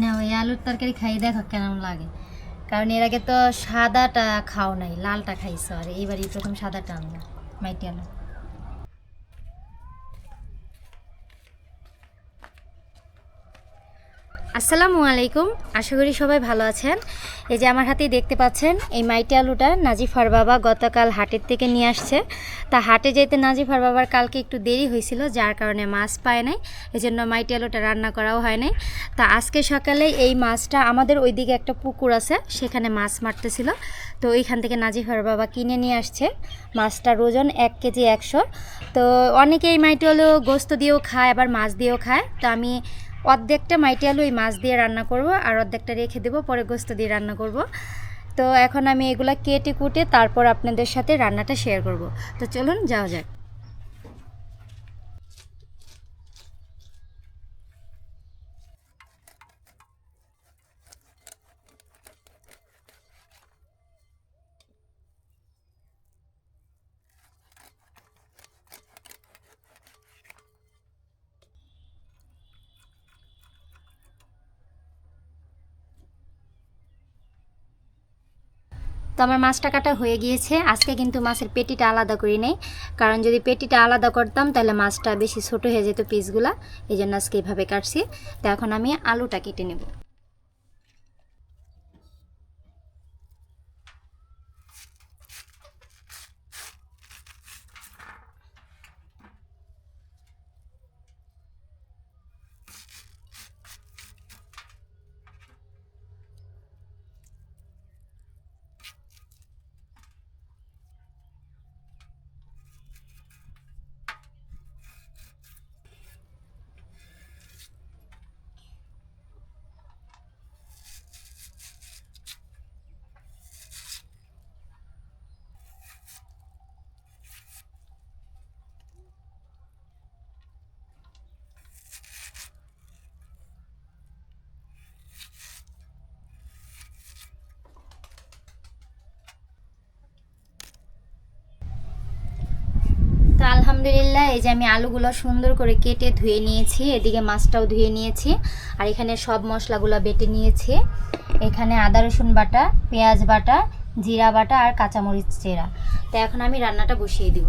না, ওই আলুর তরকারি খাই দেখো কেমন লাগে। কারণ এর আগে তো সাদাটা খাও নাই, লালটা খাইছো, আর এইবারই প্রথম সাদাটা আনলাম মাইটি আলু আসসালামু আলাইকুম। আশা করি সবাই ভালো আছেন। এই যে আমার হাতেই দেখতে পাচ্ছেন, এই মাইটি আলুটা নাজিফার বাবা গতকাল হাটের থেকে নিয়ে আসছে। তা হাটে যেতে নাজিফার বাবার কালকে একটু দেরি হয়েছিল, যার কারণে মাছ পায় নাই। এই জন্য মাইটি আলুটা রান্না করাও হয় নাই। তা আজকে সকালে এই মাছটা আমাদের ওইদিকে একটা পুকুর আছে, সেখানে মাছ মারতেছিল। তো ওইখান থেকে নাজিফার বাবা কিনে নিয়ে আসছে। মাছটার ওজন এক কেজি একশো। তো অনেকে এই মাইটি আলু গোস্ত দিয়েও খায়, আবার মাছ দিয়েও খায়। তো আমি অর্ধেকটা মাইটি আলু এই মাছ দিয়ে রান্না করব আর অর্ধেকটা রেখে দেবো, পরে গোস্ত দিয়ে রান্না করব। তো এখন আমি এগুলা কেটে কুটে তারপর আপনাদের সাথে রান্নাটা শেয়ার করব। তো চলুন যাওয়া যাক। তো আমার মাছটা কাটা হয়ে গিয়েছে। আজকে কিন্তু মাছের পেটিটা আলাদা করি নেই। কারণ যদি পেটিটা আলাদা করতাম, তাহলে মাছটা বেশি ছোট হয়ে যেত পিসগুলা। এই জন্য আজকে এইভাবে কাটছি। তো এখন আমি আলুটা কেটে নেব তো আলহামদুলিল্লাহ, এই যে আমি আলুগুলো সুন্দর করে কেটে ধুয়ে নিয়েছি, এদিকে মাছটাও ধুয়ে নিয়েছি, আর এখানে সব মশলাগুলো বেটে নিয়েছি। এখানে আদা, রসুন বাটা, পেঁয়াজ বাটা, জিরা বাটা আর কাঁচামরিচ চেরা। তো এখন আমি রান্নাটা বসিয়ে দিব।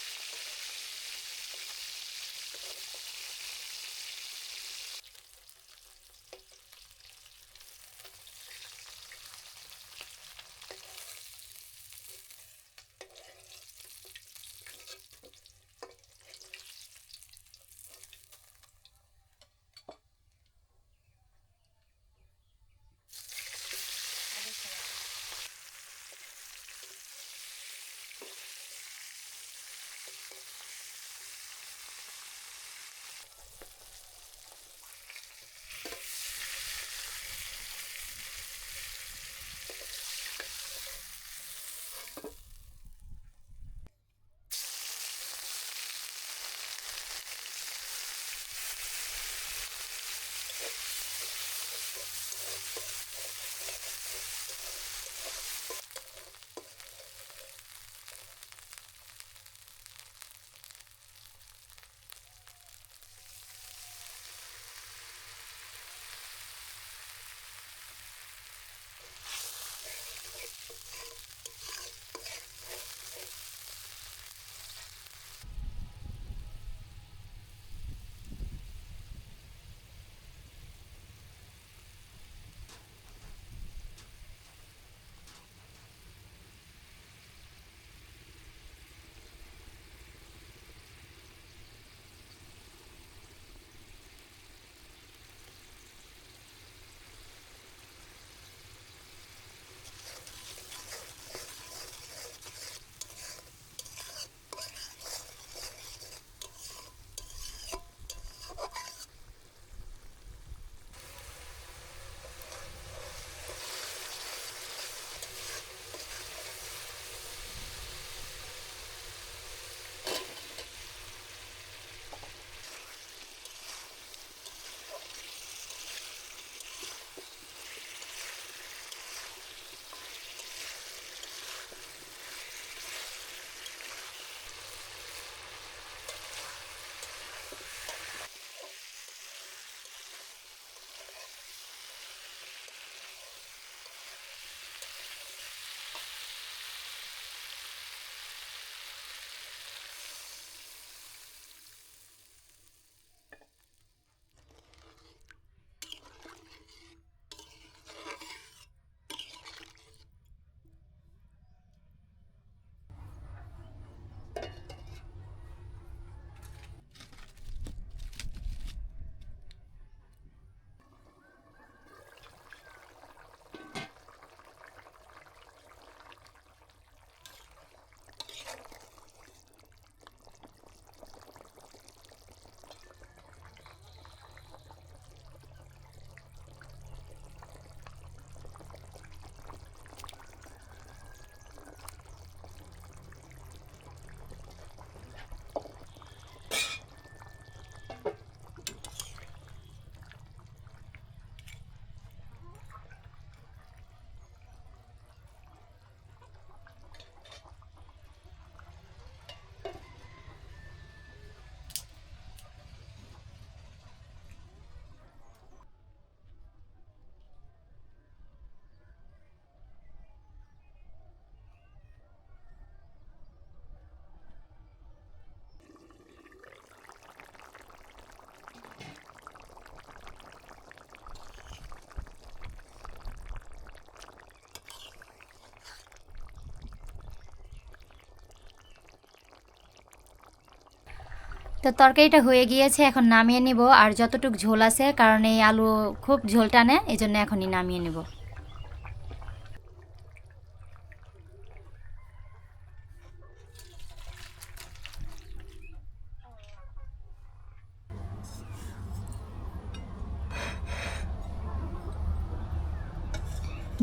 তো তরকারিটা হয়ে গিয়েছে, এখন নামিয়ে নিব। আর যতটুকু ঝোল আছে, কারণ এই আলু খুব ঝোল টানে এই জন্য এখনই নামিয়ে নেব।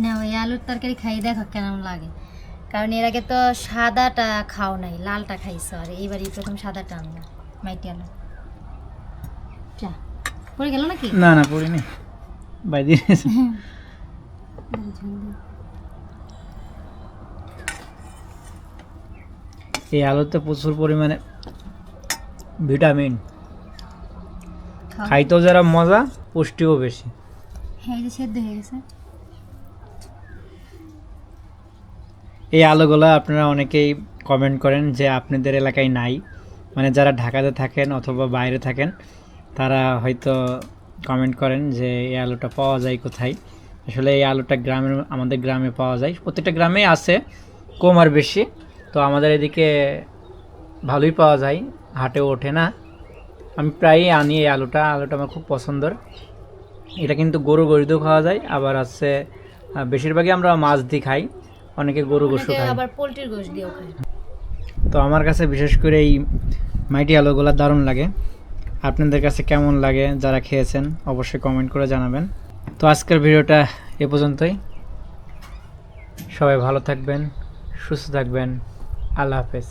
না ওই আলুর তরকারি খাই, দেখো কেমন লাগে। কারণ এর আগে তো সাদাটা খাও নাই, লালটা খাইছো, আর এইবারই প্রথম সাদাটা আনলো মাইটি আলু যা। পড়ে গেল নাকি? না না পড়িনি। এই আলুতে প্রচুর পরিমাণে ভিটামিন। খাইতেও যারা মজা পুষ্টিও বেশি। হ্যাঁ এই যে সেদ্ধ হয়ে গেছে। এই আলুগুলো আপনারা অনেকেই কমেন্ট করেন যে আপনাদের এলাকায় নাই। মানে যারা ঢাকাতে থাকেন অথবা বাইরে থাকেন তারা হয়তো কমেন্ট করেন যে এই আলুটা পাওয়া যায় কোথায়? আসলে এই আলুটা গ্রামের আমাদের গ্রামে পাওয়া যায়। প্রত্যেকটা গ্রামেই আছে কম আর বেশি। তো আমাদের এদিকে ভালোই পাওয়া যায় হাটে ওঠে না। আমি প্রায়ই আনি এই আলুটা আলুটা আমার খুব পছন্দর। এটা কিন্তু গরু গরিতেও খাওয়া যায় আবার আছে বেশিরভাগই আমরা মাছ দিয়ে খাই অনেকে গরু অনেকে খায়। আবার পোলট্রির গোশ দিয়েও খায়। তো আমার কাছে বিশেষ করে এই মাইটি আলোগুলো দারুণ লাগে। আপনাদের কাছে কেমন লাগে, যারা খেয়েছেন, অবশ্যই কমেন্ট করে জানাবেন। তো আজকের ভিডিওটা এ পর্যন্তই। সবাই ভালো থাকবেন, সুস্থ থাকবেন। আল্লাহ হাফেজ।